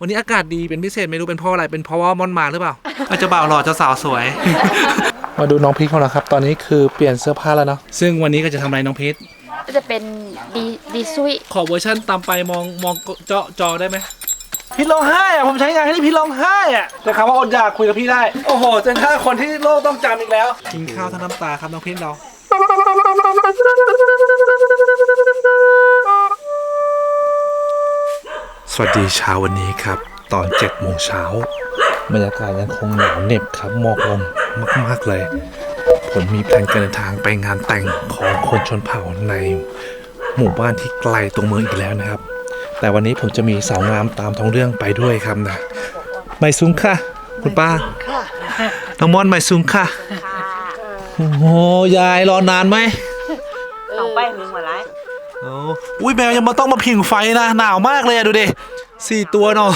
วันนี้อากาศดีเป็นพิเศษไม่รู้เป็นเพราะอะไรเป็นเพราะว่ามอนมาหรือเปล่าอาจจะบ่าวหล่อจะสาวสวย มาดูน้องพีทของเราครับ ตอนนี้คือเปลี่ยนเสื้อผ้าแล้วเนาะซึ่งวันนี้ก็จะทำอะไรน้องพีทก็จะเป็นดีดีซุยขอเวอร์ชันตามไปมองมองเจาะจอได้ไหมพี่ร้องไห้อะผมใช้งานให้พี่ร้องไห้อะแต่คำว่าอดอยากคุยกับพี่ได้ โอ้โหเจนค่าคนที่โลกต้องจำอีกแล้วกินข้าวทั้งน้ำตาครับน้องพีทเรา สวัสดีเช้าวันนี้ครับ ตอน7จ็ดโมงเช้าบรรยากาศยังคงหนาวเหน็บครับหมอกลงมาก ๆ เลย ผมมีแผนการเดินทางไปงานแต่งของคนชนเผ่าในหมู่บ้านที่ไกลตรงเมืองอีกแล้วนะครับ แต่วันนี้ผมจะมีสาวงามตามท้องเรื่องไปด้วยครับนะไม่ซุ้งค่ะคุณป้าน้องมอนไม่ซุ้งค่ะโอ้โหยายรอนานไหมเอาไปมึงมาไล่โอ้อุ้ยแมวยังมาต้องมาผิงไฟนะหนาวมากเลยอะดูดิ สี่ตัวเนาะ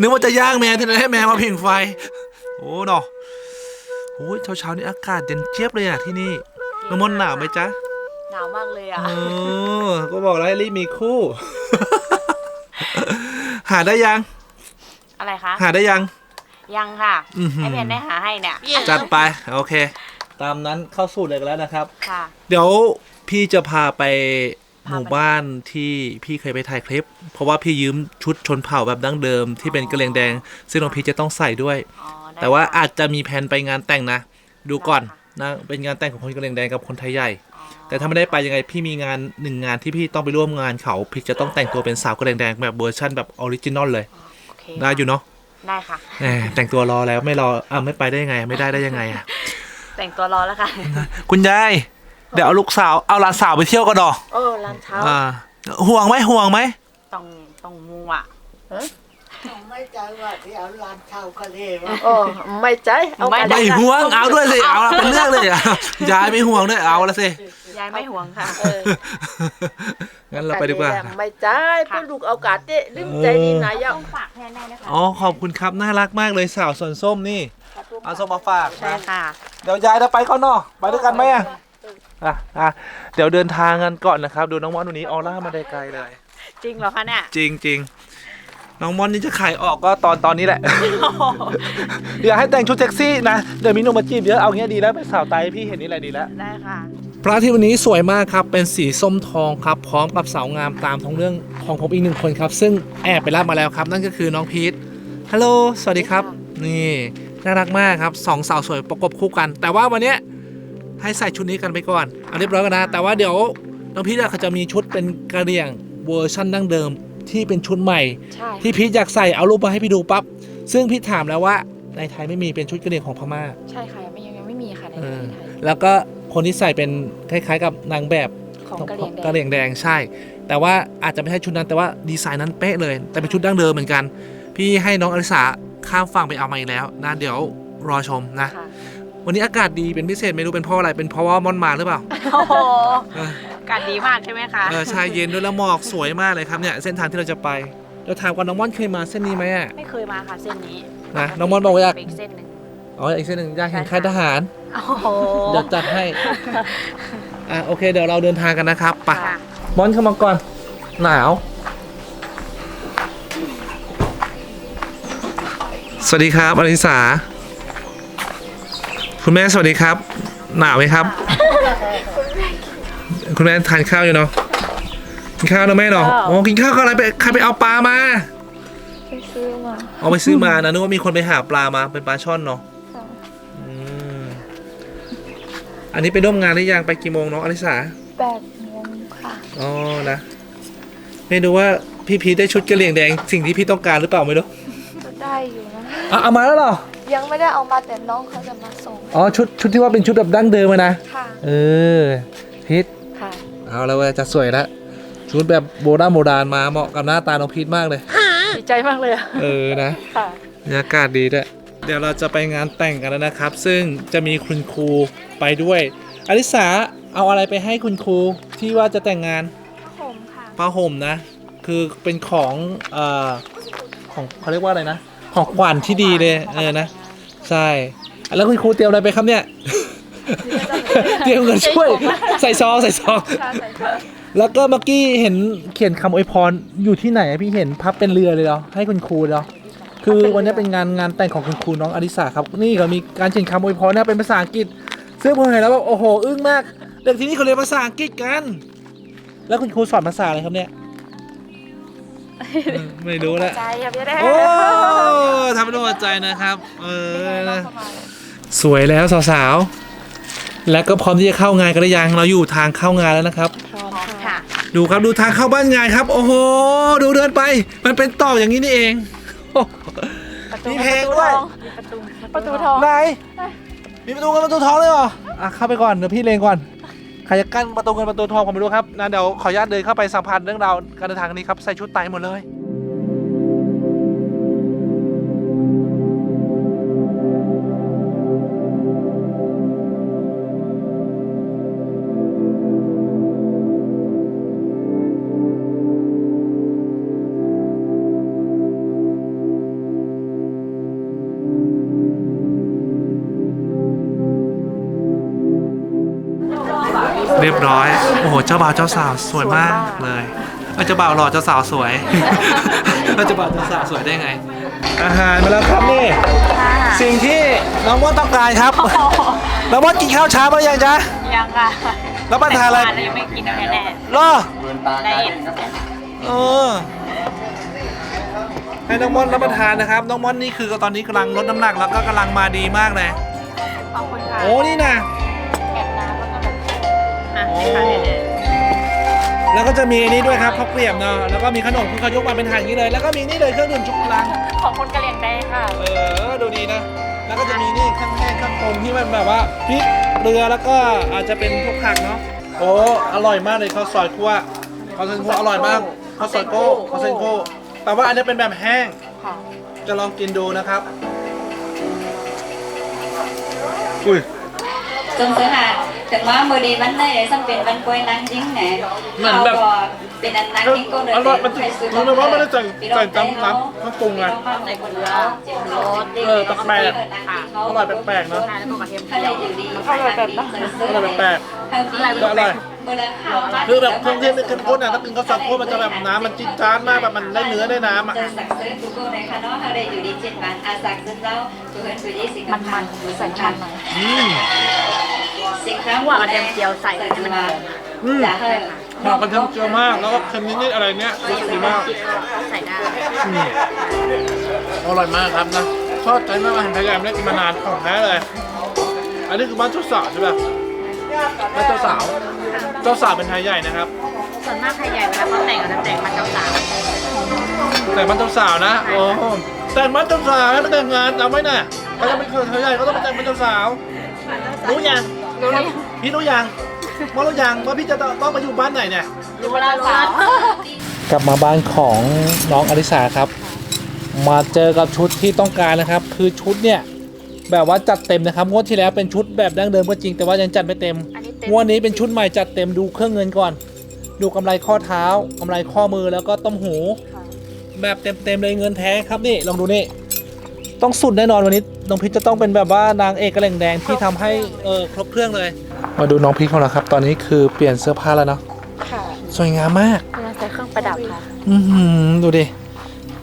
นึกว่าจะย่างแมวที่ไหนให้แมวมาผิงไฟ โอ้เนาะโอ้ยเช้าเช้าๆนี้อากาศเย็นเจี๊ยบเลยอะที่นี่น้องมอนหนาวไหมจ๊ะหนาวมากเลยอะเออก็บอกแล้วให้รีบมีคู่ หาได้ยัง อะไรคะ หาได้ยัง ยังค่ะอื้อหือให้เพนได้หาให้เนี่ยจัดไป โอเค ตามนั้นเข้าสูตรเลยกันแล้วนะครับ ค่ะ เดี๋ยวพี่จะพาไป หพาไปมู่บ้านที่พี่เคยไปถ่ายคลิป เพราะว่าพี่ยืมชุดชนเผ่าแบบดั้งเดิมที่เป็นกระเหลียงแดง ซึ่งน้องพีชจะต้องใส่ด้วยอ๋อได้แต่ว่าอาจจะมีแผนไปงานแต่งนะ ดูก่อนได้ค่ะนะเป็นงานแต่งของคนกระเหลียงแดงกับคนไทยใหญ่อ๋อแต่ถ้าไม่ได้ไปยังไงพี่มีงานหนึ่งงานที่พี่ต้องไปร่วมงานเขาพี่จะต้องแต่งตัวเป็นสาวกระเหลียงแดงแบบเวอร์ชันแบบออริจินอลเลยโอเคได้อยู่เนาะได้ค่ะแหมแต่งตัวรอแล้วไม่รออะไม่ไปได้ยังไง ไม่ได้ได้ยังไงอะแต่งตัวรอแล้วค่ะ คุณยาย เดี๋ยวเอาลูกสาวเอาหลานสาวไปเที่ยวกันดอโอ้ร้านเช้าอ่า ห่วงไหมห่วงไหมต้องต้องมัวไม่ใจว่าที่เอาลานเช่าก็เลยว่าโอ้ไม่ใจเอาไม่กระได้ดาษไม่ห่วงเอาด้วยสิเอาละเป็นเรื่องเลยอะยายไม่ห่วงด้วยเอาละสิยายไม่ห่วงค่ะเอองั้นเราไปดีกว่าไม่ใจเพื่อลูกเอากาศเต้ลืมใจนี่นายะต้องฝากแทนได้นะคะอ๋อขอบคุณครับน่ารักมากเลยสาวสวนส้มนี่เอาส้มมาฝากใช่นะค่ะเดี๋ยวยายจะไปเขาเนอะไปด้วยกันไหมอะ อะอะเดี๋ยวเดินทางกันก่อนนะครับ ดูน้องมอนวันนี้ออร่ามาได้ไกลเลย จริงเหรอคะเนี่ยจริงจริงน้องมอนนี่จะขายออกก็ตอนตอนนี้แหละ เดี๋ยวให้แต่งชุดเซ็กซี่นะ เดี๋ยวมีหนุ่มมาจีบเยอะเอาเงี้ยดีแล้วเป็นสาวไตพี่เห็นนี่แหละดีแล้ว ได้ค่ะ พระอาที่วันนี้สวยมากครับ เป็นสีส้มทองครับ พร้อมกับสาวงามตามท้องเรื่องของผมอีกหนึ่งคนครับ ซึ่งแอบไปรับมาแล้วครับ นั่นก็คือน้องพีทฮัลโหลสวัสดีครับ นี่น่ารักมากครับสองสาวสวยประกบคู่กัน แต่ว่าวันเนี้ย ให้ใส่ชุดนี้กันไปก่อนเอาเรียบร้อยกันนะ แต่ว่าเดี๋ยวน้องพีทอะเขาจะมีชุดเป็นกระเหรี่ยงเวอร์ชั่นดั้งเดิมที่เป็นชุดใหม่ใช่ที่พีทอยากใส่เอารูปมาให้พี่ดูปั๊บซึ่งพี่ถามแล้วว่าในไทยไม่มีเป็นชุดกระเหรี่ยงของพม่าใช่ค่ะยังไม่ยังไม่มีค่ะในเอประอเทศไทยแล้วก็คนที่ใส่เป็นคล้ายๆ กับนางแบบของกะเหรี่ยงแดกะเหรี่ยงแดงใช่ แต่ว่าอาจจะไม่ใช่ชุดนั้นแต่ว่าดีไซน์นั้นเป๊ะเลย แต่เป็นชุดดั้งเดิมเหมือนกัน พี่ให้น้องอลิสาข้ามฝั่งไปเอามาอีกแล้วนะเดี๋ยวรอชมนะค่ะ วันนี้อากาศดีเป็นพิเศษไม่รู้เป็นเพราะอะไรเป็นเพราะว่ามอนมาหรือเปล่าโอ้โหเอออากาศดีมากใช่ไหมคะเออใช่เย็นด้วยแล้วหมอกสวยมากเลยครับเนี่ยเส้นทางที่เราจะไปเราถามก่อนน้องมอนเคยมาเส้นนี้ไหมอะไม่เคยมาค่ะเส้นนี้นะน้องมอนบอกว่าอยากไปอีกเส้นหนึ่งอ๋ออีกเส้นหนึ่งอยากเห็นค่ายทหารโอ้โหเดี๋ยวจัดให้อะโอเคเดี๋ยวเราเดินทางกันนะครับไปค่ะมอนเข้ามาก่อนหนาวสวัสดีครับอลิสา คุณแม่สวัสดีครับ หนาวไหมครับ คุณแม่ทานข้าวอยู่เนาะกินข้าวนะแม่เนาะอ๋อกินข้าวกับอะไรไปใครไปเอาปลามาไปซื้อมาเอาไปซื้อมานะนึกว่ามีคนไปหาปลามาเป็นปลาช่อนเนาะค่ะอืมอันนี้ไปร่วมงานหรือยังไปกี่โมงเนาะอลิสาแปดโมงค่ะอ๋อนะไม่รู้ว่าพี่พีชได้ชุดกระเหลี่ยงแดงสิ่งที่พี่ต้องการหรือเปล่าไม่รู้ก็ได้อยู่นะอะเอามาแล้วเหรอ ยังไม่ได้เอามาแต่น้องเขาจะมาส่งอ๋อชุดชุดที่ว่าเป็นชุดแบบดั้งเดิมอะนะค่ะเออพีชค่ะเอาแล้วเว้ยจะสวยแล้วชุดแบบโบราณโบราณมาเหมาะกับหน้าตาน้องพีชมากเลย ดีใจมากเลยอะเออนะค่ะ บรรยากาศดีด้วยเดี๋ยวเราจะไปงานแต่งกันแล้วนะครับ ซึ่งจะมีคุณครูไปด้วยอลิสาเอาอะไรไปให้คุณครูที่ว่าจะแต่งงาน ผมค่ะ ผ้าห่มนะ คือเป็นของเอ่อของเขาเรียกว่าอะไรนะ ของขวัญที่ดีเลยเออนะ ใช่ แล้วคุณครูเตรียมอะไรไปครับเนี่ย เตรียมเงินช่วย ใส่ซองใส่ซองค่ะใส่ค่ะแล้วก็เมื่อกี้เห็นเขียนคำอวยพรอยู่ที่ไหนอะพี่เห็นพับเป็นเรือเลยเหรอให้คุณครูเหรอคือวันนี้เป็นงานงานแต่งของคุณครูน้องอดิสาครับ นี่ก็มีการเขียนคำอวยพรนะเป็นภาษาอังกฤษ ซึ่งผมเห็นแล้วแบบโอ้โหอึ้งมาก เด็กที่นี่เขาเรียนภาษาอังกฤษกัน แล้วคุณครูสอนภาษาอะไรครับเนี่ยอืมไม่รู้ละ ใจครับพี่แดงโอ้ ทำเป็นหัวใจนะครับ เออนะสวยแล้วสาวๆ แล้วก็พร้อมที่จะเข้างานกันหรือยัง เราอยู่ทางเข้างานแล้วนะครับพร้อมค่ะค่ะดูครับดูทางเข้าบ้านงานครับ โอ้โห ดูเดินไป มันเป็นต่ออย่างนี้นี่เองโอ้โหประตูมีเพลงด้วยประตูประตูทอง ไหน มีประตูเงินประตูทองเลยเหรอ อะเข้าไปก่อนเดี๋ยวพี่เลงก่อน ใครจะกั้นประตูเงินประตูทองผมไม่รู้ครับนะเดี๋ยวขออนุญาตเดินเข้าไปสัมผัสเรื่องราวการเดินทางนี้ครับใส่ชุดไตหมดเลย เรียบร้อย โอ้โห เจ้าบ่าวเจ้าสาวสวยมากเลยเอ้ยเจ้าบ่าวหล่อเจ้าสาวสวยแล้วเจ้าบ่าวเจ้าสาวสวยได้ไง อาหารมาแล้วครับนี่สิ่งที่น้องมดต้องการครับ น้องมดกินข้าวเช้ามาหรือยังจ๊ะยังค่ะแล้วประทานอะไรแต่ยังไม่กินแน่แน่รอๆได้ยินเออ ให้น้องมดรับประทานนะครับ น้องมดนี่คือตอนนี้กำลังลดน้ำหนักแล้วก็กำลังมาดีมากเลย ขอบคุณค่ะ โอ้นี่นะแกะ อะให้ค่ะเด็ดแล้วก็จะมีอันนี้ด้วยครับข้าวเกรียบเนาะแล้วก็มีขนมคือเขายกมาเป็นถาดอย่างนี้เลย แล้วก็มีนี่เลยเครื่องดื่มชุกลังๆของคนกะเหรี่ยงได้ค่ะ เออดูดีนะ แล้วก็จะมีนี่ข้างแห้งข้างตรงที่มันแบบว่าพริกเกลือแล้วก็อาจจะเป็นพวกผักเนาะโอ้อร่อยมากเลยข้าวซอยคั่วข้าวซอยคั่วอร่อยมากข้าวซอยโก้ข้าวซอยโก้แต่ว่าอันนี้เป็นแบบแห้ง ค่ะ จะลองกินดูนะครับ อุ้ย สงสารถึงว่ามือดีวันได้สังเป็นวันกล้วยนางยิ้งแหนเหมือนแบบเขาก็เป็นอันนางยิ้งก็เลยอร่อยมันจะมันแบบว่าไม่ได้ใส่ใส่น้ำน้ำน้ำปรุงไงในคนเราเออแปลกๆอร่อยแปลกๆเนอะใช่แล้วก็กระเทียมเขาเลยอยู่ดีอร่อยแปลกอร่อยมือละข้าวๆ คือแบบเครื่องเทศไม่เข้มข้นอะถ้ากินข้าวซอยคั่วมันจะแบบน้ำมันจิ๊ดจ๊าดมากแบบมันได้เนื้อได้น้ำอะจะสั่งซื้อกูก็ในค่ะเนาะเขาเลยอยู่ดีเจ็ดวันอาสั่งซื้อเจ้าตัวเงินตัวยี่สิบมันมันใส่มันหน่อยอืมสินค้าหัวกระเทียมเจียวใส่ให้มันหอมอืมจะให้หอมกระเทียมเจียวมาก แล้วก็เค็มนิดๆอะไรเนี้ยรู้สึกดีมากใส่ได้อืมอร่อยมากครับนะชอบใจมากอาหารไทยแลนด์ไม่ได้กินมานานของแท้เลย อันนี้คือบ้านเจ้าสาวใช่ป่ะบ้านเจ้าสาวเจ้าสาวเป็นไทยใหญ่นะครับ ส่วนมากไทยใหญ่เวลาเขาแต่งก็จะแต่งมาเจ้าสาวแต่งบ้านเจ้าสาวนะโอ้โหแต่งบ้านเจ้าสาวให้ไปแต่งงานเอาไหมน่ะเขาจะไม่เคยไทยใหญ่เขาต้องไปแต่งบ้านเจ้าสาวรู้ยังรู้เลยพี่รู้ยังว่ารู้ยังว่าพี่จะต้องมาอยู่บ้านไหนเนี่ยรู้แล้วสาวกลับมาบ้านของน้องอลิสาครับ มาเจอกับชุดที่ต้องการนะครับ คือชุดเนี่ยแบบว่าจัดเต็มนะครับงวดที่แล้วเป็นชุดแบบดั้งเดิมก็จริงแต่ว่ายังจัดไม่เต็มอันนี้ เต็มงวดนี้เป็นชุดใหม่จัดเต็มดูเครื่องเงินก่อน ดูกำไรข้อเท้ากำไรข้อมือแล้วก็ต้มหู ค่ะแบบเต็มๆเลยเงินแท้ครับนี่ลองดูนี่ต้องสุดแน่นอนวันนี้น้องพิชจะต้องเป็นแบบว่านางเอกกระเหล่งแดงที่ทำให้เออครบเครื่องเลย มาดูน้องพิชของเราครับ ตอนนี้คือเปลี่ยนเสื้อผ้าแล้วเนาะค่ะสวยงามมาก กำลังใส่เครื่องประดับค่ะ อือหือดูดิ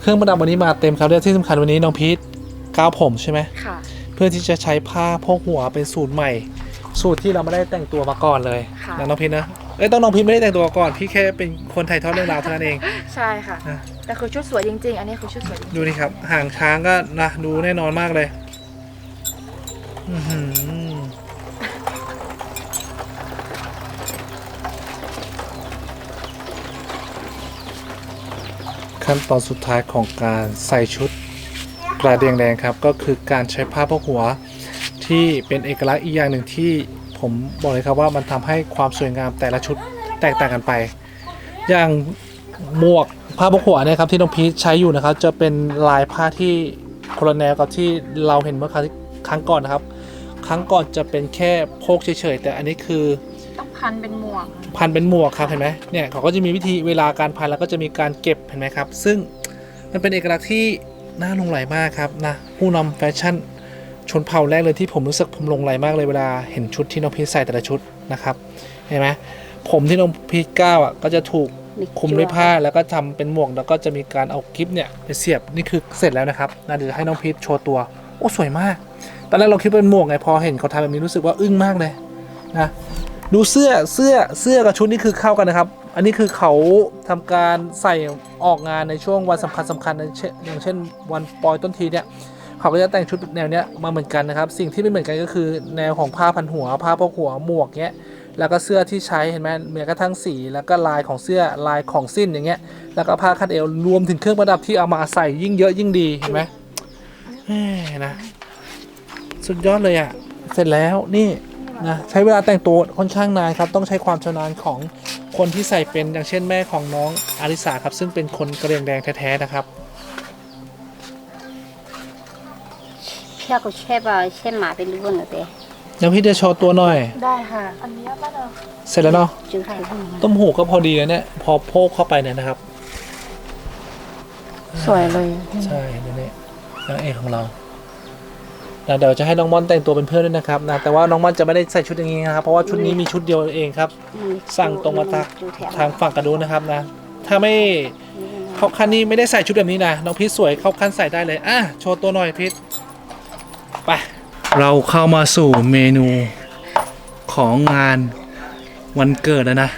เครื่องประดับวันนี้มาเต็มครับเรื่องที่สำคัญวันนี้น้องพีทก้าวผมใช่ไหมค่ะ เพื่อที่จะใช้ผ้าโพกหัวเป็นสูตรใหม่ สูตรที่เราไม่ได้แต่งตัวมาก่อนเลยค่ะ นะน้องพีทนะเอ้ยต้องน้องพีทไม่ได้แต่งตัวก่อน พี่แค่เป็นคนถ่ายทอดเรื่องราวเท่านั้นเอง ใช่ค่ะ นะ แต่คือชุดสวยจริง ๆ อันนี้คือชุดสวยจริงดูนี่ครับห่างช้างก็นะดูแน่นอนมากเลยอือหือขั้นตอนสุดท้ายของการใส่ชุดกระเดียงแดงครับ ก็คือการใช้ผ้าพกหัว ที่เป็นเอกลักษณ์อีกอย่างหนึ่งที่ผมบอกเลยครับว่ามันทำให้ความสวยงามแต่ละชุดแตกต่างกันไป อย่างหมวกผ้าพกหัวเนี่ยครับที่น้องพีชใช้อยู่นะครับ จะเป็นลายผ้าที่คนละแนวกับที่เราเห็นเมื่อครั้งครั้งก่อนนะครับ ครั้งก่อนจะเป็นแค่โพกเฉยๆแต่อันนี้คือๆต้องพันเป็นหมวก พันเป็นหมวกครับเห็นไหมเนี่ยเขาก็จะมีวิธีเวลาการพันแล้วก็จะมีการเก็บเห็นไหมครับ ซึ่งมันเป็นเอกลักษณ์ที่น่าหลงไหลมากครับนะผู้นำแฟชั่น ชนเผ่าแรกเลยที่ผมรู้สึกผมหลงไหลมากเลยเวลาเห็นชุดที่น้องพีชใส่แต่ละชุดนะครับเห็นไหมผมที่น้องพีทก้าวอะก็จะถูกคลุมด้วยผ้าแล้วก็ทำเป็นหมวกแล้วก็จะมีการเอากิฟเนี่ยไปเสียบนี่คือเสร็จแล้วนะครับนะเดี๋ยวให้น้องพีทโชว์ตัวโอ้สวยมาก ตอนแรกเราคิดว่าเป็นหมวกไงพอเห็นเขาทำแบบนี้รู้สึกว่าอึ้งมากเลยนะดูเสื้อเสื้อเสื้อกับชุดนี่คือเข้ากันนะครับ อันนี้คือเขาทำการใส่ออกงานในช่วงวันสำคัญสำคัญๆเช่นอย่างเช่นวันปอยต้นทีเนี่ย เขาก็จะแต่งชุดแนวเนี้ยมาเหมือนกันนะครับ สิ่งที่ไม่เหมือนกันก็คือแนวของผ้าพันหัว ผ้าพกหัวหมวกเนี้ยแล้วก็เสื้อที่ใช้เห็นไหมแม้กระทั่งสีแล้วก็ลายของเสื้อลายของสิ้นอย่างเงี้ย แล้วก็ผ้าคาดเอวรวมถึงเครื่องประดับที่เอามาใส่ยิ่งเยอะยิ่งดีเห็นไหมนะสุดยอดเลยอะ่ะเสร็จแล้วนี่นะใช้เวลาแต่งตัวค่อนข้างนานครับ ต้องใช้ความชำนาญของคนที่ใส่เป็นอย่างเช่นแม่ของน้องอาริสาครับ ซึ่งเป็นคนกระเรียงแดงแท้ๆนะครับ เพียก็เช่ป่ะเช่หมาเป็นรู้นะเต้เดี๋ยวพี่จะโชว์ตัวหน่อย ได้ค่ะ อันนี้ป้าเนาะเสร็จแล้วเนาะจื้อใครต้มหูก็พอดีเลยเนี่ย พอโพกเข้าไปเนี่ยนะครับ สวยเลย ใช่นี่นี่นางเอกของเรานะเดี๋ยวจะให้น้องม่อนแต่งตัวเป็นเพื่อนด้วยนะครับนะ แต่ว่าน้องม่อนจะไม่ได้ใส่ชุดอย่างนี้นะครับ เพราะว่าชุดนี้มีชุดเดียวเองครับ สั่งตรงมาจากทางฝั่งกระดูนะครับนะ ถ้าไม่เข้าขั้นนี้ไม่ได้ใส่ชุดแบบนี้นะ น้องพีทสวยเข้าขั้นใส่ได้เลย อะ โชว์ตัวหน่อยพีท ไป เราเข้ามาสู่เมนูของงานวันเกิดแล้วนะ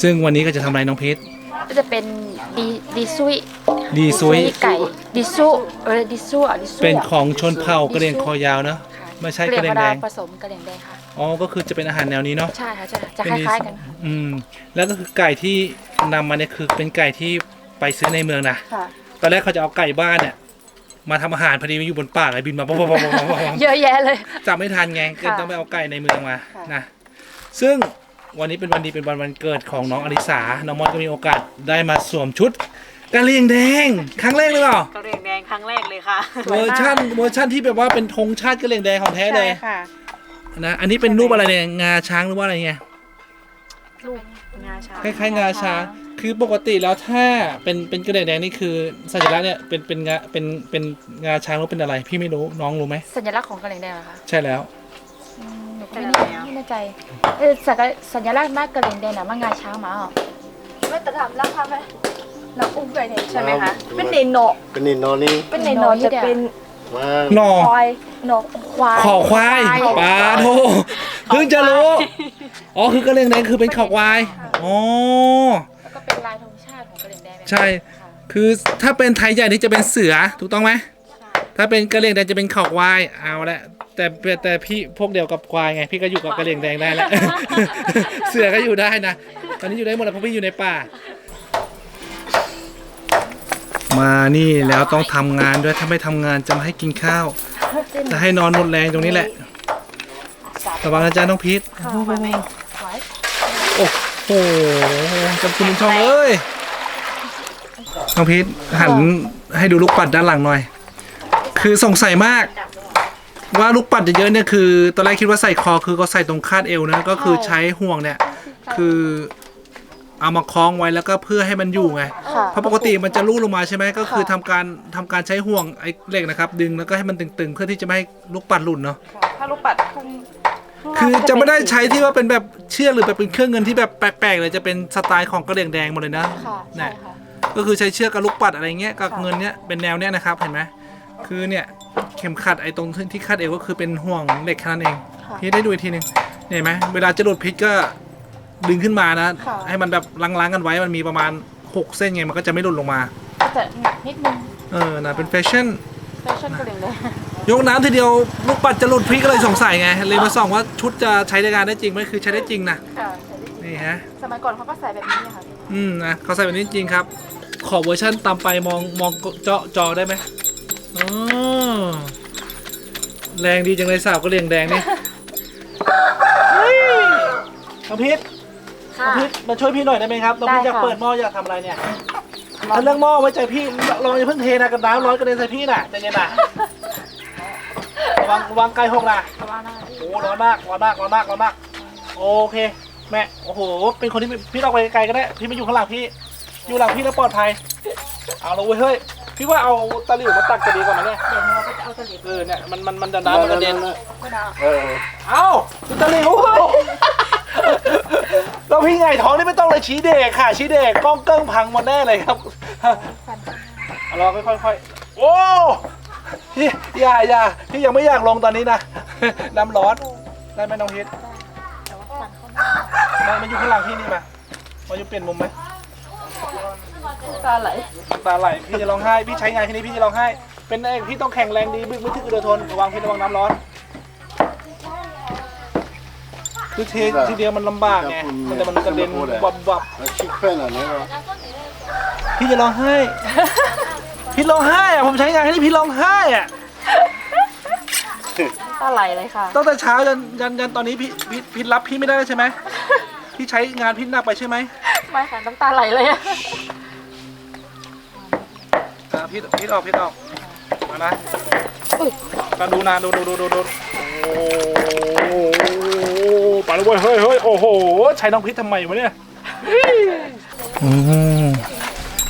ซึ่งวันนี้ก็จะทำอะไรน้องพีทก็จะเป็นดีดีซุยดีซุย ไก่ดีซุเออดีซุอะดีซุเป็นของชนเผ่ากระเหรี่ยงคอยาวเนอะไม่ใช่กระเหรี่ยงแดงผสมกระเหรี่ยงแดงค่ะอ๋อ ก็คือจะเป็นอาหารแนวนี้เนาะ ใช่ค่ะใช่จะเป็นคดีล้ายๆกันอืม แล้วก็คือไก่ที่นำมาเนี่ยคือเป็นไก่ที่ไปซื้อในเมืองนะ ค่ะ ตอนแรกเขาจะเอาไก่บ้านเนี่ย มาทำอาหารพอดีมันอยู่บนป่าไอ้บินมาป๊อปป๊อปป๊อปป๊อปป๊อปเยอะแยะเลย จับไม่ทันไงก็ต้องไปเอาไก่ในเมืองมานะซึ่งวันนี้เป็นวันดีเป็นวันวันเกิดของน้องอลิสา น้องมอนก็มีโอกาสได้มาสวมชุดกะเหรี่ยงแดง ครั้งแรกเลยเปล่ากระเรียงแดงครั้งแรกเลยค่ะ เวอร์ชั่นเวอร์ชั่นที่แบบว่าเป็นธงชาติกะเหรี่ยงแดงของแท้เลยค่ะนะอันนี้เป็นรูปอะไรเนี่ยงาช้างหรือว่าอะไรเงี้ยลูกงาช้างคล้ายๆงาช้าง คือปกติแล้วถ้าเป็นเป็นกระเหรี่ยงแดงนี่คือสัญลักษณ์เนี่ยเป็นเป็นงาเป็นเป็นงาช้างหรือเป็นอะไร พี่ไม่รู้น้องรู้ไหมสัญลักษณ์ของกระเหรี่ยงแดงเหรอคะใช่แล้วหนูก็ไม่แน่ไม่แน่ใจเออสัญสัญลักษณ์หน้ากระเหรี่ยงแดงน่ะมันงาช้างมาเหรอไม่แต่ถามราคาไหมเราอุ้มไปเนี่ยใช่ไหมคะเป็นเนโนเป็นเนโนนี่เป็นในนอนจะเป็นว่าหนอควายนกควายขอควายปลาโทเพิ่งจะรู้อ๋อคือกระเหรี่ยงแดงคือเป็นขอควายอ๋อแล้ว ก็เป็นลายธงชาติของกระเหรี่ยงแดงแบบนี้ใช่ ค่ะคือถ้าเป็นไทยใหญ่นี่จะเป็นเสือถูกต้องไหมถ้าเป็นกระเหรี่ยงแดงจะเป็นขอควายเอาละแต่แต่พี่พวกเดียวกับควายไง พี่ก็อยู่กับกระเหรี่ยงแดงได้แล้ว เสือก็อยู่ได้นะ ตอนนี้อยู่ได้หมดแล้วเพราะพี่อยู่ในป่า มานี่แล้วต้องทำงานด้วยถ้าไม่ทำงานจะไม่ให้กินข้าว จะให้นอนหมดแรงตรงนี้แหละระวังนะจ๊ะน้องพีทโอ้โหโอ้โหจำคุณบุญช่องเอ้ยน้องพีทหันให้ดูลูกปัดด้านหลังหน่อย คือสงสัยมาก ว่าลูกปัดเยอะๆเนี่ยคือตอนแรกคิดว่าใส่คอคือก็ใส่ตรงคาดเอวนะก็คือใช้ห่วงเนี่ย คือเอามาคล้องไว้แล้วก็เพื่อให้มันอยู่ไงค่ะเพราะปกติมันจะลู่ลงมาใช่ไหมก็คือทำการทำการใช้ห่วงไอ้เหล็กนะครับ ดึงแล้วก็ให้มันตึงๆ เพื่อที่จะไม่ให้ลูกปัดหลุดเนาะถ้าลูกปัดพุ่ง คือจะไม่ได้ใช้ที่ว่าเป็นแบบเชือกหรือแบบเป็นเครื่องเงินที่แบบแปลกๆเลยจะเป็นสไตล์ของกระเหรี่ยงแดงหมดเลยนะค่ะใช่เนี่ยค่ะ ก็คือใช้เชือกกับลูกปัดอะไรเงี้ยกับเงินเนี้ยเป็นแนวเนี้ยนะครับเห็นไหมคือเนี่ยเข็มขัดไอ้ตรงที่คาดเอวก็คือเป็นห่วงเหล็กแค่นั้นเองค่ะ พี่ได้ดูอีกทีหนึงเนี่ยเห็นไหมเวลาจะหลุดพิษก็ดึงขึ้นมานะ ค่ะ ให้มันแบบล้างๆกันไว้มันมีประมาณ6เส้นไงมันก็จะไม่หลุดลงมาก็จะหนักนิดนึงเออนะเป็นแฟชั่น แฟชั่นกระเหรี่ยงแดง ยกน้ำทีเดียวลูกปัดจะหลุดพี่ก็เลยสงสัยไงเลยมาส่องว่าชุดจะใช้ในงานได้จริงไหมคือใช้ได้จริงนะค่ะนี่ฮะ สมัยก่อนเขาก็ใส่แบบนี้ค่ะอืมนะเขาใส่แบบนี้จริงครับ ขอเวอร์ชันตามไปมองมองเจาะจอได้ไหมอ๋อแรงดีจังเลยสาวก็เรียงแดงนี่เฮ้ยน้องพิษน้องพิษมาช่วยพี่หน่อยได้ไหมครับน้องพิษได้อยากค่ะ เปิดหม้ออยากทำอะไรเนี่ยถ้าเรื่องหม้อไว้ใจพี่ลองอย่าเพิ่งเทนะกับน้ำร้อนกระเด็นใส่พี่น่ะใจเย็นนะระ วังระวังไกลหกนะประมาณนั้นโอ้ร้อนมากร้อนมากร้อนมากร้อนมาก โอเค แม่โอ้โห เป็นคนที่พี่ออกไปไกลก็ได้ พี่ไม่อยู่ข้างหลังพี่ อยู่หลังพี่แล้วปลอดภัย เอาละเว้ยเฮ้ยพี่ว่าเอาตะหลิวมาตักจะดีกว่าไหมเนี่ยเดี๋ยวเราก็จะเอาตะหลิวเออเนี่ยมันมันมันจะน้ำมันกระเด็นก็ได้เออเอ้าตะหลิวแล้วพี่ไงท้องนี่ไม่ต้องเลยชี้เด็กค่ะ ชี้เด็กกล้องเกิ้งพังหมดแน่เลยครับเอาเราค่อยๆค่อยๆโอ้ พี่อย่าอย่าพี่ยังไม่อยากลงตอนนี้นะ น้ำร้อนได้ไหมน้องพิษมามาอยู่ข้างหลังพี่นี่มามาอยู่เปลี่ยนมุมไหมตาไหลตาไหลพี่จะร้องไห้พี่ใช้งานที่นี้พี่จะร้องไห้ เป็นเองพี่ต้องแข็งแรงดีบึกไม่ถึกกระทนระวังพี่ระวังน้ำร้อนคือเททีเดียวมันลำบากไงมันแต่มันกระเด็นวับวับแล้วชิคเฟ่นอะเนี่ยพี่จะร้องไห้ พี่ร้องไห้อะผมใช้งานที่นี่พี่ร้องไห้อะตาไหลเลยค่ะ ตั้งแต่เช้ายันยันยันตอนนี้พี่พี่พี่รับพี่ไม่ได้ใช่ไหมพี่ใช้งานพี่หนักไปใช่ไหมไม่ค่ะน้ำตาไหลเลยอะอ่าพี่พี่ออกพี่ออกมานะมาดูนะดูดูดูดูดูโอ้โหไปแล้วเว้ยเฮ้ยเฮ้ยโอ้โหใช้น้องพิษทำไมวะเนี่ยอืม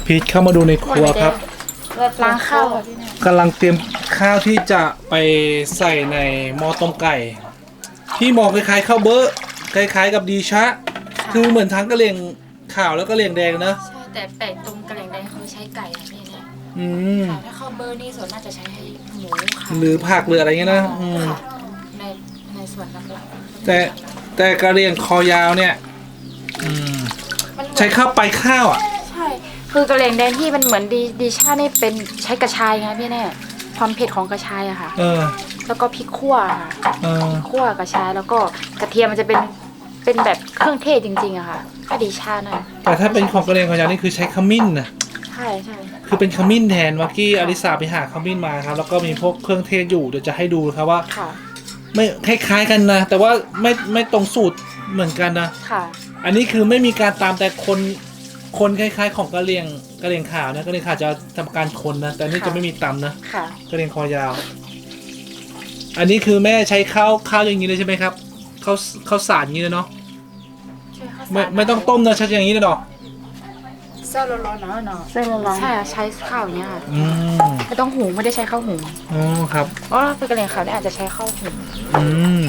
พีทเข้ามาดูในครัวครับ ล้างข้าวค่ะพี่เนี่ยกำลังเตรียมข้าวที่จะไปใส่ในหม้อต้มไก่ที่มองคล้ายๆข้าวเบอร์คล้ายๆ กับดีชะ คือเหมือนทั้งกระเหลี่ยงขาวแล้วก็เหลี่ยงแดงนะใช่แต่แปลกตรงกระเหล่งแดงเขาใช้ไก่อะพี่เนี่ยอืมค่ะถ้าข้าวเบอร์นี่ส่วนมากจะใช้ให้หมูค่ะหรือผักหรืออะไรเงี้ยนะอืม ค่ะในในส่วนหลักๆแต่แต่กระเหลี่ยงคอยาวเนี่ย อืม มันเหมือนใช้ข้าวไปข้าวอะ ใช่ คือกระเหล่งแดงที่มันเหมือนดีดีชานี่เป็นใช้กระชายไงพี่เนี่ยความเผ็ดของกระชายอะค่ะ เออ แล้วก็พริกขั่วค่ะเออคั่วกระชายแล้วก็กระเทียมมันจะเป็นเป็นแบบเครื่องเทศจริงๆอะค่ะก็ดีชาหน่อยแต่ถ้าเป็นของกระเหลี่ยงคอยาวนี่คือใช้ขมิ้นนะ ใช่ใช่คือเป็นขมิ้นแทนเมื่อกี้อลิสาไปหาขมิ้นมาครับ แล้วก็มีพวกเครื่องเทศอยู่เดี๋ยวจะให้ดูครับว่า ค่ะไม่คล้ายๆกันนะ แต่ว่าไม่ไม่ตรงสูตรเหมือนกันนะ ค่ะ อันนี้คือไม่มีการตามแต่คน คนคล้ายๆ ของกะเหรี่ยงกะเหรี่ยงขาวนะกะเหรี่ยงขาวจะทำการคนนะ แต่อันนี่ค่ะ จะไม่มีตำนะค่ะ กะเหรี่ยงคอยาว อันนี้คือแม่ใช้ข้าวข้าวอย่างนี้เลยใช่ไหมครับข้าวข้าวสารอย่างนี้เลยเนาะช่วยข้าวไม่สารไม่ต้องต้มนะใช้อย่างนี้เลยเนาะเส้นร้อนๆเนาะเนาะเส้นละใช่ใช้ข้าวอย่างเงี้ยค่ะอืมไม่ต้องหุงไม่ได้ใช้ข้าวหุงอ๋อครับเพราะว่าเป็นกระเหรี่ยงขาวเนี่ยอาจจะใช้ข้าวหุงอืม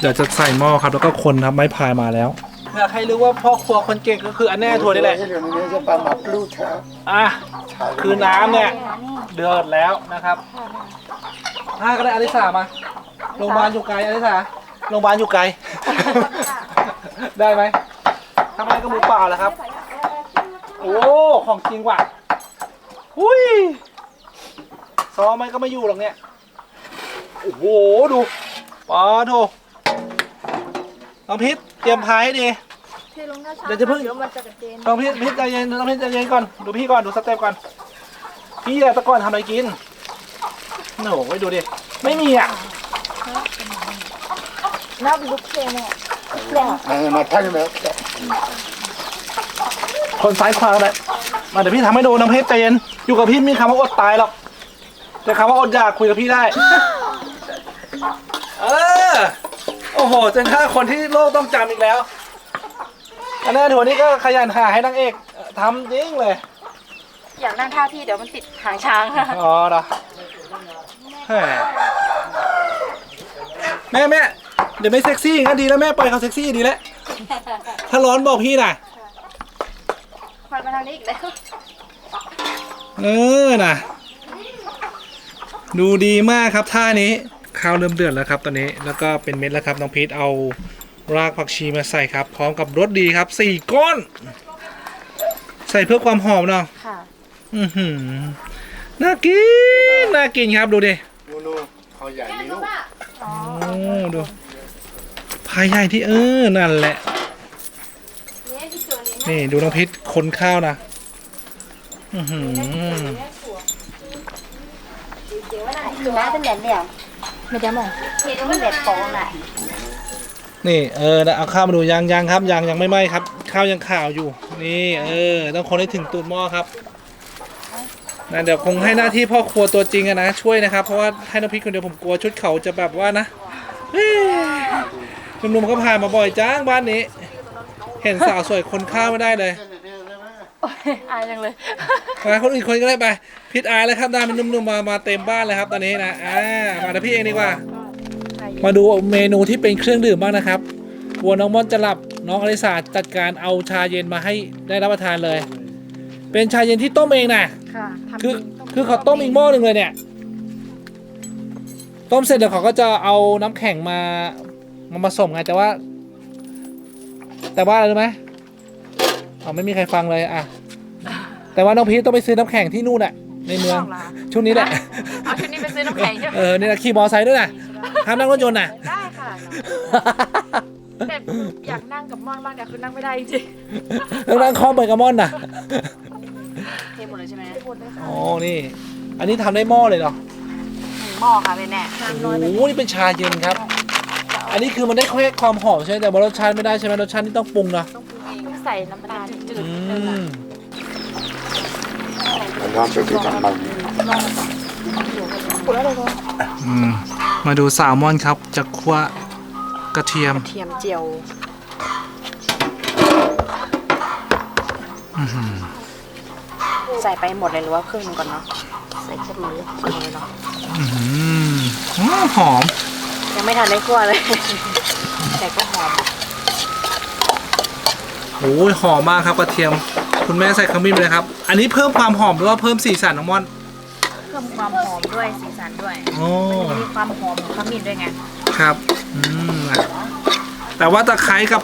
เดี๋ยวจะใส่หม้อครับ แล้วก็คนครับไม้พายมาแล้ว อยากให้รู้ว่าพ่อครัวคนเก่งก็คืออันแน่ทัวร์นี่แหละ เดี๋ยวนี้จะปลาหมักลูกครับอะ คือน้ำเนี่ย เดือดแล้วนะครับถ้าก็ได้อลิสามา โรงพยาบาลอยู่ไกลอลิสา โรงพยาบาลอยู่ไกล ได้ไหมทำไมก็มือเปล่าล่ะครับ โอ้ ของจริงว่ะหุยซ้อมมันก็ไม่อยู่หรอกเนี่ย โอ้โห ดูปอโถน้องพิษ เตรียมพายให้ดีเดี๋ยวจะเพิ่งน้องพี่พี่ใจเย็นน้องพี่ใจเย็นก่อน ดูพี่ก่อน ดูสเต็ปก่อน พี่อะแต่ก่อนทำอะไรกินโอ้โหไปดูดิ ไม่มีอะมาทักกันแล้วคนซ้ายขวาเลยมาเดี๋ยวพี่ทำให้ดูน้องเพชรใจเย็น อยู่กับพี่ไม่มีคำว่าอดตายหรอก แต่คำว่าอดอยากคุยกับพี่ได้ เออ โอ้โหเจนค่าคนที่โลกต้องจำอีกแล้วอันนี้ถั่วนี่ก็ขยันหาให้นางเอกเอ่อทำจริงเลย อยากนั่งท่าที่เดี๋ยวมันติดหางช้างค่ะอ๋อเหรอแหมแม่แม่เดี๋ยวไม่เซ็กซี่งั้นดีแล้วแม่ปล่อยเขาเซ็กซี่ดีแล้ว ถ้าร้อนบอกพี่น่ะควันมาทางนี้อีกแล้วเออน่ะ ดูดีมากครับท่านี้ ข้าวเริ่มเดือดแล้วครับตอนนี้แล้วก็เป็นเม็ดแล้วครับน้องพีทเอารากผักชีมาใส่ครับ พร้อมกับรสดีครับสี่ก้อน ใส่เพื่อความหอมเนาะค่ะอือหือน่ากินน่ากินครับดูดินูนูเขาใหญ่มีลูกโอ้ดูพายใหญ่ที่เออนั่นแหละ นี่ดูน้องพิษคนข้าวนะอือหือไม่ได้มองนี่เออนะเอาข้าวมาดูยังยังครับยังยังไม่ไหม้ครับ ข้าวยังขาวอยู่ นี่เออต้องคนให้ถึงตูดหม้อครับนะเดี๋ยวคงให้หน้าที่พ่อครัวตัวจริงอะนะช่วยนะครับเพราะว่าให้น้องพิษคนเดียวผมกลัวชุดเขาจะแบบว่านะเฮ้ยหนุ่มๆก็ผ่านมาบ่อยจ้างบ้านนี้ เห็นสาวสวยคนข้าวไม่ได้เลยอายจังเลยมาคนอื่นคนก็ได้ไป พิษอายแล้วครับได้มันนุ่มๆมามาเต็มบ้านเลยครับตอนนี้นะอ่ามาเดี๋ยวพี่เองดีกว่า มาดูเมนูที่เป็นเครื่องดื่มบ้างนะครับกลัวน้องม่อนจะหลับน้องอลิสาจัดการเอาชาเย็นมาให้ได้รับประทานเลย เป็นชาเย็นที่ต้มเองนะค่ะทำคือเงคือเขาต้มอีกหม้อหนึ่งเลยเนี่ย ต้มเสร็จเดี๋ยวเขาก็จะเอาน้ำแข็งมามาผสมไงแต่ว่า แต่ว่าอะไรรู้ไหมอ๋อไม่มีใครฟังเลยอะแต่ว่าน้องพีทต้องไปซื้อน้ำแข็งที่นู่นอะ ในเมืองช่เหรอช่วงนี้แหละ เอาชุดนี้ไปซื้อน้ำแข็งใช่ไหมเออนี่นะขี่มอไซค์ด้วยนะห้ามนั่งรถยนต์นะได้ค่ะแต่อยากนั่งกับม่อนมากแต่คือนั่งไม่ได้จริงแล้วนั่งคอมเหมือนกับม่อนนะเทหมดเลยใช่ไหมๆหมดเลยค่ะอ๋อนี่ อันนี้ทำได้หม้อเลยเหรอหนึ่งหม้อค่ะเป็นแน่โอ้โหนี่เป็นชาเย็นครับ อันนี้คือมันได้แค่ความหอมใช่ไหมแต่ว่ารสชาติไม่ได้ใช่ไหมรสชาตินี่ต้องปรุงนะต้องปรุงเองต้องใส่น้ำตาลจืดอืๆ นึงอะมน้องไปที่ทำมันอืมมาดูแซลมอนครับจะคั่วกระเทียม เทียมเจียวอื้อหือใส่ไปหมดเลยหรือว่าครึ่งหนึงก่อนเนาะใส่แค่มือครึ่งเลยเนาะอื้อหืออื้อหอม ยังไม่ทันได้คั่วเลย แต่ก็หอมโอ้ยหอมมากครับกระเทียม คุณแม่ใส่ขมิ้นไปเลยครับ อันนี้เพิ่มความหอมหรือว่าเพิ่มสีสันน้องม่อนเพิ่มความหอมด้วยสีสันด้วยอ๋อมันจะมีความหอมของขมิ้นด้วยไงครับอืมอะแต่ว่าตะไคร้กับ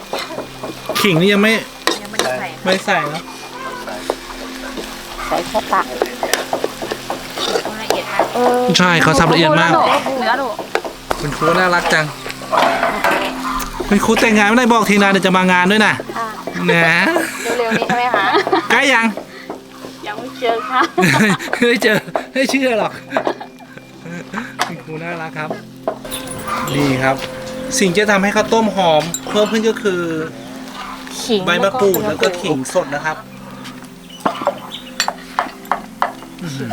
ขิงนี่ยังไม่ยังไม่ได้ใส่ไม่ใส่นะใส่แค่ตักละเอียดมากเออใช่เขาทำละเอียดมากเนื้อดูคุณครูน่ารักจังคุณครูแต่งงานไม่ได้บอกทีนะเดี๋ยวจะมางานด้วยนะค่ะนะเร็วๆนี้ใช่ไหมคะ ใกล้ยัง ยังไม่เจอค่ะไม่ได้เจอไม่เชื่อหรอกคุณครูน่ารักครับนี่ครับ สิ่งที่จะทำให้ข้าวต้มหอม เพิ่มขึ้นก็คือ ขิงใบมะกรูดแล้วก็ขิงสดนะครับอื้อหือ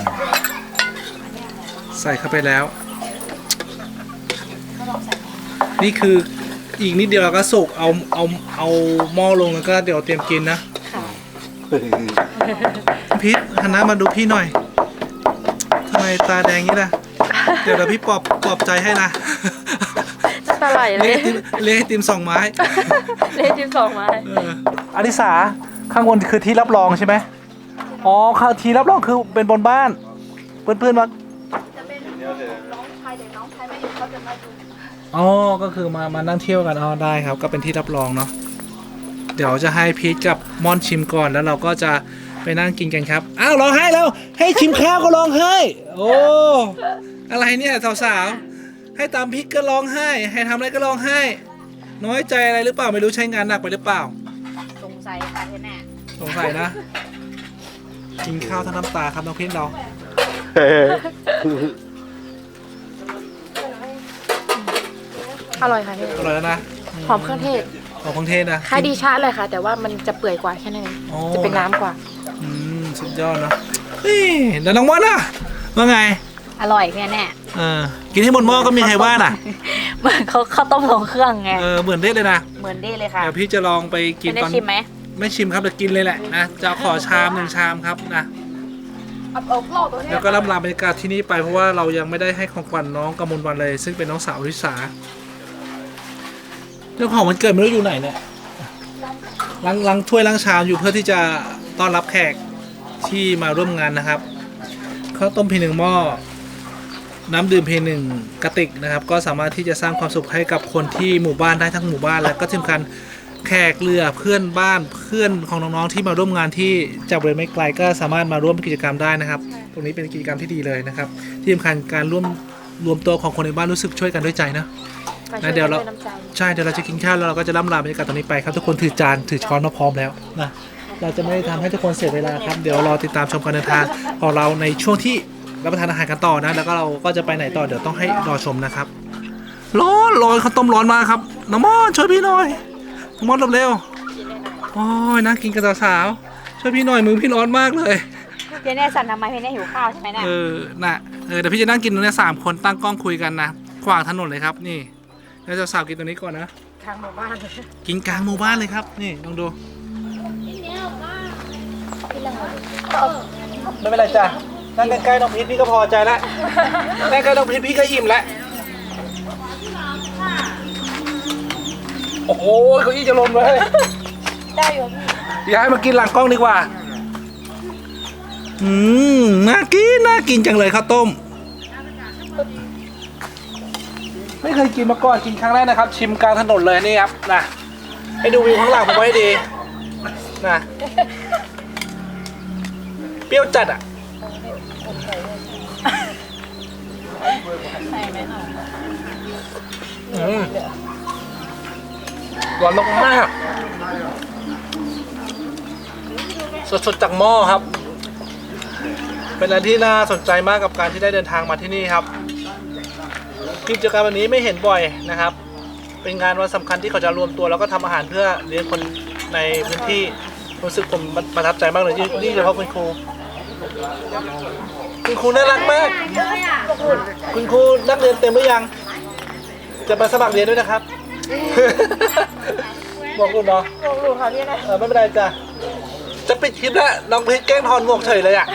ใส่เข้าไปแล้ว นี่คืออีกนิดเดียวเราก็สุกเอาเอาเอาหม้อลงแล้วก็เดี๋ยวเตรียมกินนะ พีทหันหน้ามาดูพี่หน่อยทำไมตาแดงงี้ล่ะ เดี๋ยวเราพี่ปลอบปลอบใจให้นะน้ำตาไหลเลเลี้ยยงไอติมเลี้ยงไอติมสองไม้ เลจิมสองไม้ อลิสาข้างบนคือที่รับรองใช่ไหมอ๋อข้างที่รับรองคือเป็นบนบ้าน เพื่อนๆมาจะเป็นน้องชายเดี๋ยวน้องชายไม่อยู่เขาจะมาดู อ๋อก็คือมามานั่งเที่ยวกันอ๋อได้ครับ ก็เป็นที่รับรองเนาะ เดี๋ยวจะให้พีทกับม่อนชิมก่อนแล้วเราก็จะไปนั่งกินกันครับ อ้าวร้องไห้แล้ว ให้ชิมข้าวก็ร้องไห้ โอ้ อะไรเนี่ยสาวๆ ให้ตามพริกก็ร้องไห้ ให้ทำอะไรก็ร้องไห้ น้อยใจอะไรหรือเปล่าไม่รู้ใช้งานหนักไปหรือเปล่า สงสัยค่ะเทแน่สงสัยนะ กินข้าวทั้งน้ำตาครับน้องพีทเรา อร่อยค่ะพี่อร่อยแล้วนะ หอมเครื่องเทศ หอมเครื่องเทศนะคล้ายดีชาเลยค่ะ แต่ว่ามันจะเปื่อยกว่าแค่นั้นเองโอ้จะเป็นน้ำกว่า อืมสุดยอดเนอะนี่แล้วน้องม่อนอะว่าไงอร่อยพี่แน่เออกินให้หมดหม้อก็มีใครว่าน่ะเหมือนเขาข้าวต้มลงเครื่องไง เออเหมือนเด็ดเลยนะเหมือนดีเลยค่ะเดี๋ยวพี่จะลองไปกินได้ตอนชิมไหมไม่ชิมครับแต่กินเลยแหละนะจะขอชามหนึ่งชามครับนะเดี๋ยวก็ล่ำลาบรรยากาศที่นี่ไปเพราะว่าเรายังไม่ได้ให้ของขวัญน้องกมลวันเลย ซึ่งเป็นน้องสาวอริสา เรื่องของมันเกิดไม่รู้อยู่ไหนเนี่ยล้างล้างถ้วยล้างชามอยู่เพื่อที่จะต้อนรับแขกที่มาร่วมงานนะครับข้าวต้มเพียงหนึ่งหม้อน้ำดื่มเพียงหนึ่งกระติกนะครับ ก็สามารถที่จะสร้างความสุขให้กับคนที่หมู่บ้านได้ทั้งหมู่บ้านแล้วก็ที่สำคัญแขกเรือเพื่อนบ้านเพื่อนของน้องๆที่มาร่วมงานที่จากบเวณไม่ไกลก็สามารถมาร่วมกิจกรรมได้นะครับ ตรงนี้เป็นกิจกรรมที่ดีเลยนะครับ ที่สำคัญการร่วมรวมตัวของคนในบ้านรู้สึกช่วยกันด้วยใจนะ งั้นเดี๋ยวเราน้ำใจใช่เดี๋ยวเราจะกินข้าวแล้วเราก็จะล่ำลาบรรยากาศตรงนี้ไปครับทุกคนถือจานถือช้อนมาพร้อมแล้วนะเราจะไม่ได้ทำให้ทุกคนเสียเวลาครับ เดี๋ยวรอติดตามชมการเดินทางของเราในช่วงที่รับประทานอาหารกันต่อนะ แล้วก็เราก็จะไปไหนต่อเดี๋ยวต้องให้รอชมนะครับร้อนร้อนข้าวต้มร้อนมากครับน้องมอนช่วยพี่หน่อยน้องมอนเร็วๆโอ้ยน่ากินกันสาวๆช่วยพี่หน่อยมือพี่ร้อนมากเลยพี่แน่สั่นทำไมพี่แน่หิวข้าวใช่ไหมเนี่ยเออน่ะเออเดี๋ยวพี่จะนั่งกินตรงเนี้ยสามคนตั้งกล้องคุยกันนะขวางถนนเลยครับนี่ แล้วจะสาวกินตรงนี้ก่อนนะ ทางหมู่บ้านกินกลางหมู่บ้านเลยครับ นี่ลองดู ไม่เป็นไรจ้ะ นั่งใกล้ๆน้องพีทพี่ก็พอใจแล้วนั่งใกล้น้องพีทพี่ก็อิ่มแล้ว โอ้โหเก้าอี้จะลมเลย ได้อยู่พี่ย้ายมากินหลังกล้องดีกว่า อืม น่ากิน น่ากินจังเลยข้าวต้ม ไม่เคยกินมาก่อนกินครั้งแรกนะครับ ชิมกลางถนนเลยนี่ครับนะให้ดูวิวข้างหลังผมไว้ให้ดีนะเปรี้ยวจัดอะอืมหวานมากๆสดๆจากหม้อครับ เป็นอะไรที่น่าสนใจมากกับการที่ได้เดินทางมาที่นี่ครับ กิจกรรมวันนี้ไม่เห็นบ่อยนะครับ เป็นงานวันสำคัญที่เขาจะรวมตัว แล้วก็ทำอาหารเพื่อเลี้ยงคนในพื้นที่รู้สึกผมประทับใจมากเลยนี่นี่เฉพาะคุณครู คุณครูน่ารักมาก คุณครูนักเรียนเต็มหรือยัง จะมาสมัครเรียนด้วยนะครับ บอกคุณเนาะโอ้โหเขาเรียกอะไรเออไม่เป็นไรจ้ะจะปิดคลิปแล้วน้องพีชแกล้งถอนหมวกเฉยเลยอะ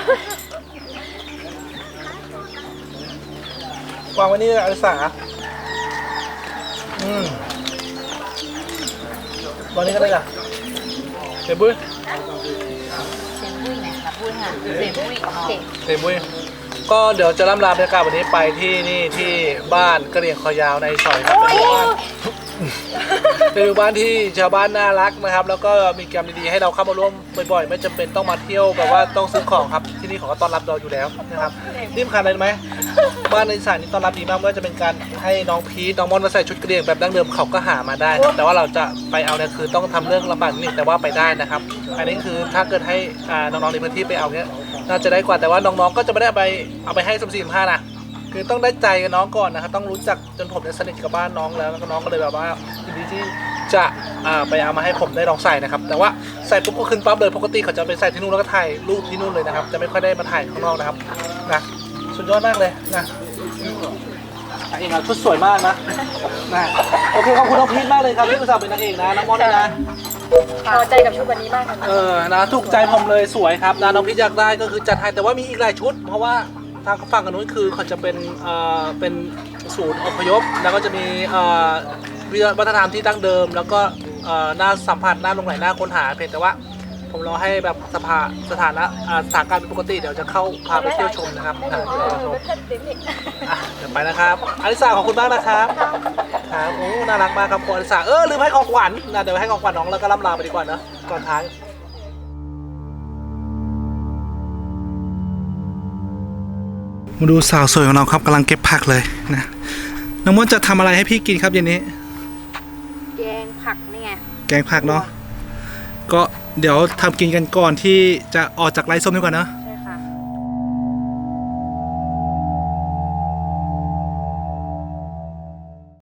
วางไว้นี่อลิสาอืมวางนี้ก็ได้จ้ะเดี๋ยวบุ้ยเสียบุ้ยอ๋อเดี๋ยวบุ้ยก็เดี๋ยวจะล่ำลาบรรยากาศวันนี้ไปที่นี่ที่บ้านกระเหรี่ยงคอยาวในซอยครับเป็นหมู่บ้าน เป็นหมู่บ้านที่ชาวบ้านน่ารักนะครับ แล้วก็มีกิจกรรมดีๆให้เราเข้ามาร่วมบ่อยๆ ไม่จำเป็นต้องมาเที่ยวแบบว่าต้องซื้อของครับที่นี่เขาก็ต้อนรับเราอยู่แล้วนะครับนี่มันขาดอะไรรู้ไหมบ้านในอีสานนี่ต้อนรับดีมากไม่ว่าจะเป็นการให้น้องพีทน้องมอนมาใส่ชุดกระเหรี่ยงแบบดั้งเดิมเขาก็หามาได้แต่ว่าเราจะไปเอาเนี่ยคือต้องทำเรื่องลำบากนิดนึงแต่ว่าไปได้นะครับ อันนี้คือถ้าเกิดให้อ่าน้องๆในพื้นที่ไปเอาเนี่ยน่าจะได้กว่าแต่ว่าน้องๆก็จะไม่ได้เอาไปเอาไปให้สมศรีสมห้านะ คือต้องได้ใจกับน้องก่อนนะครับต้องรู้จักจนผมเนี่ยสนิทกับบ้านน้องแล้วแล้วก็น้องก็เลยแบบว่ายินดีที่จะอ่าไปเอามาให้ผมได้ลองใส่นะครับ แต่ว่าใส่ปุ๊บก็ขึ้นปั๊บเลยปกติเขาจะไปใส่ที่นู่นแล้วก็ถ่ายรูปที่นู่นเลยนะครับ จะไม่ค่อยได้มาถ่ายข้างนอกนะครับนะสุดยอดมากเลยนะนางเอกอะชุดสวยมากนะนะโอเคขอบคุณน้องพีทมากเลยครับที่อุตส่าห์เป็นนางเอกนะน้องมอนด้วยนะ พอใจกับชุดวันนี้มากค่ะ เออ นะ ถูกใจผมเลยสวยครับนะน้องพี่อยากได้ก็คือจัดให้แต่ว่ามีอีกหลายชุด เพราะว่า ทางฝั่งกันนู้นคือเขาจะเป็นเอ่อเป็นศูนย์อพยพ แล้วก็จะมีเอ่อวิวัฒนธรรมที่ดั้งเดิม แล้วก็เอ่อน่าสัมผัสน่าลงไหลน่าค้นหาเพียงแต่ว่า ผมรอให้แบบสภาสถานะอ่าสถานการณ์เป็นปกติเดี๋ยวจะเข้าพาไปเที่ยวชมนะครับอะเดี๋ยวชมอะเดี๋ยวไปนะครับอลิสาขอบคุณมากนะครับครับโอ้น่ารักมากครับคุณอลิสาเออลืมให้ของขวัญนะเดี๋ยวให้ของขวัญน้องแล้วก็ล่ำลาไปดีกว่าเนอะก่อนท้าย มาดูสาวสวยของเราครับกำลังเก็บผักเลยนะน้องมดจะทำอะไรให้พี่กินครับเย็นนี้ แกงผักนี่ไงแกงผักเนาะก็เดี๋ยวทำกินกันก่อนที่จะออกจากไร่ส้มดีกว่าเนอะ